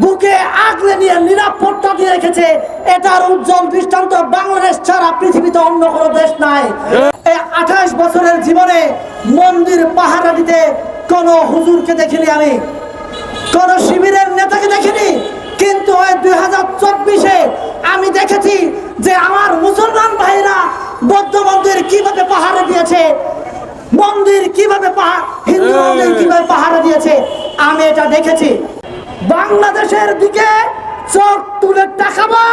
বুকে আগলে নিয়ে নিরাপত্তা দিয়ে রেখেছে। এটার উজ্জ্বল দৃষ্টান্ত বাংলাদেশ ছাড়া পৃথিবীতে অন্য কোনো দেশ নাই। আঠাশ বছরের জীবনে মন্দির পাহারা দিতে কোনো হুজুরকে দেখিনি আমি। কোন শিবিরের নেতাকে দেখিনি। কিন্তু ওই দুই হাজার চব্বিশে আমি দেখেছি যে আমার মুসলমান ভাইরা বৌদ্ধ মন্দির কীভাবে পাহারা দিয়েছে, মন্দির কীভাবে পাহাড় হিন্দু মন্দির কীভাবে পাহারা দিয়েছে, আমি এটা দেখেছি। বাংলাদেশের দিকে চোখ তুলে তাকাবো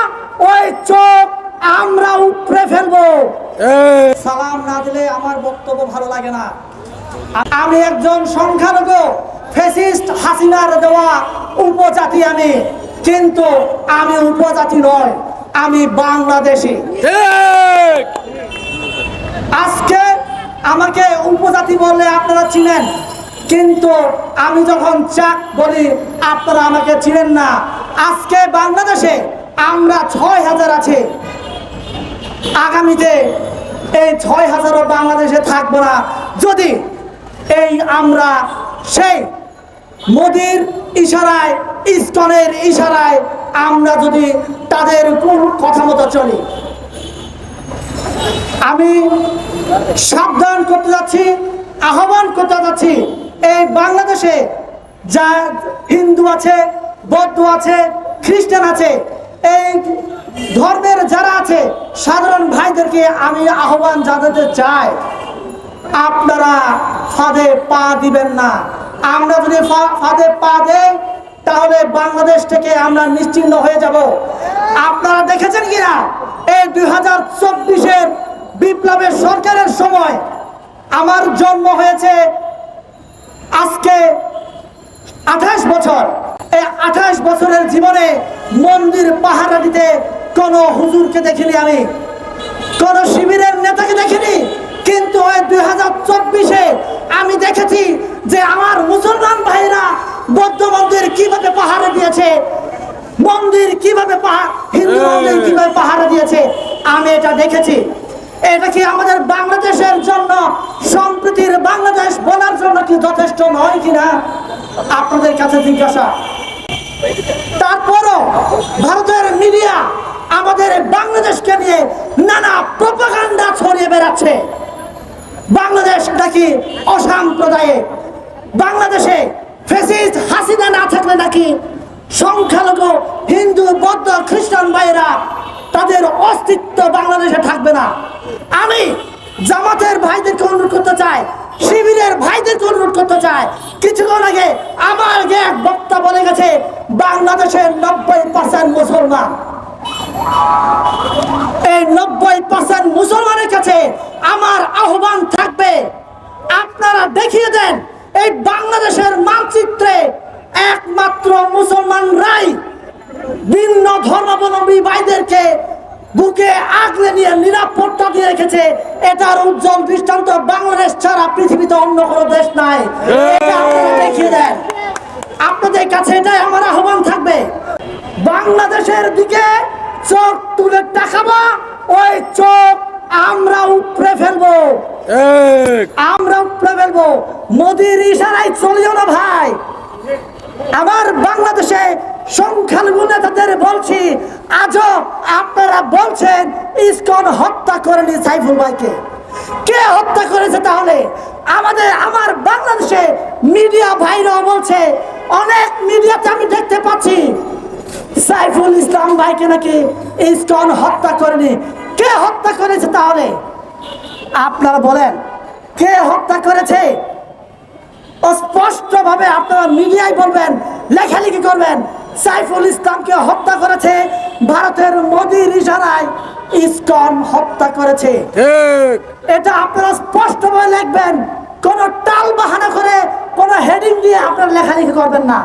ওই চোখ আমরা উপরে ফেলব। সালাম না দিলে আমার বক্তব্য ভালো লাগে না। আমি একজন সংখ্যালঘু ফেসিস্ট হাসিনার দেওয়া উপজাতি আমি। কিন্তু আমি উপজাতি নয় আমি বাংলাদেশি। আজকে আমাকে উপজাতি বললে আপনারা চিনেন। কিন্তু আমি যখন চাক বলি, আপনারা আমাকে চিনেন না। আজকে বাংলাদেশে আমরা ছয় হাজার আছে। আগামীতে এই ছয় হাজারও বাংলাদেশে থাকব না। যদি এই আমরা সেই মোদির ইশারায়, ইস্কনের ইশারায় আমরা যদি তাদের কোন কথা মতো চলি। আমি সাবধান করতে যাচ্ছি, আহ্বান করতে যাচ্ছি। এই বাংলাদেশে যা হিন্দু আছে, বৌদ্ধ আছে, খ্রিস্টান আছে, এই ধর্মের যারা আছে, সাধারণ ভাইদেরকে আমি আহ্বান জানাতে চাই। আপনারা ফাঁদে পা দিবেন না। আমরা যদি ফাঁদে পা দেই, তাহলে বাংলাদেশ থেকে আমরা নিশ্চিন্ন হয়ে যাব। আপনারা দেখেছেন কিনা? এই দুই হাজার চব্বিশের বিপ্লবের সরকারের সময় আমার জন্ম হয়েছে আজকে আঠাশ বছর এই আঠাশ বছরের জীবনে মন্দির পাহারা দিতে কোনো হুজুরকে দেখিনি আমি। কোন শিবিরের নেতাকে দেখিনি। কিন্তু ওই দুই হাজার চব্বিশে আমি দেখেছি যে আমার মুসলমান ভাইরা বৌদ্ধ মন্দির কীভাবে পাহারা দিয়েছে মন্দির কীভাবে হিন্দু মন্দির কীভাবে পাহারা দিয়েছে আমি এটা দেখেছি। এটা কি আমাদের বাংলাদেশের জন্য, সম্প্রীতির বাংলাদেশ বলার জন্য কি যথেষ্ট নয় কিনা? আপনাদের কাছে জিজ্ঞাসা। তারপরও ভারতের মিডিয়া আমাদের বাংলাদেশকে নিয়ে নানা প্রপাগান্ডা ছড়িয়ে বেড়াচ্ছে। বাংলাদেশ নাকি অসাম্প্রদায়িক? বাংলাদেশে ফেসিস্ট হাসিনা না থাকলে নাকি সংখ্যালঘু, হিন্দু, বৌদ্ধ, খ্রিস্টান ভাইরা তাদের অস্তিত্ব বাংলাদেশে থাকবে না। আমি জামাতের ভাইদেরকে অনুরোধ করতে চাই, শিবিরের ভাইদেরকে অনুরোধ করতে চাই। কিছুক্ষণ আগে আমার এক বক্তা বলে গেছে, বাংলাদেশের নব্বই পার্সেন্ট মুসলমান। এই নব্বই পার্সেন্ট মুসলমানের কাছে আমার আহ্বান থাকবে। আপনারা দেখিয়ে দেন, এই ধর্মাবলম্বী ভাইদেরকে বুকে আগলে নিয়ে নিরাপত্তা দিয়ে রেখেছে। এটার উজ্জ্বল দৃষ্টান্ত বাংলাদেশ ছাড়া পৃথিবীতে অন্য কোনো দেশ নাই। এটা আপনারা দেখিয়ে দেন। আপনাদের কাছে এটাই আমার আহ্বান থাকবে। বাংলাদেশের দিকে চোখ তুলে তাকাবো ওই চোখ আমরা উপরে ফেলব। আমরা উপড়ে ফেলব। মোদির ইশারায় চলিও না ভাই। আমার বাংলাদেশে সংখ্যালঘু নেতাদের বলছি, আজও আপনারা বলছেন, ইসকন হত্যা করেনি সাইফুল ভাইকে। কে হত্যা করেছে তাহলে? আমাদের, আমার বাংলাদেশে মিডিয়া ভাইরাও বলছে, অনেক মিডিয়াতে আমি দেখতে পাচ্ছি, সাইফুল ইসলাম ভাইকে নাকি ইসকন হত্যা করেনি। কে হত্যা করেছে তাহলে? আপনারা বলেন, কে হত্যা করেছে? স্পষ্ট ভাবে আপনারা মিডিয়ায় বলবেন, লেখালেখি করবেন সাইফুল ইসলামকে হত্যা করেছে ভারতের মোদির ইশারায় ইসকন হত্যা করেছে। ঠিক। এটা আপনারা স্পষ্ট ভাবে লিখবেন কোন টাল বাহানা করে কোন হেডিং দিয়ে আপনারা লেখালেখি করবেন না।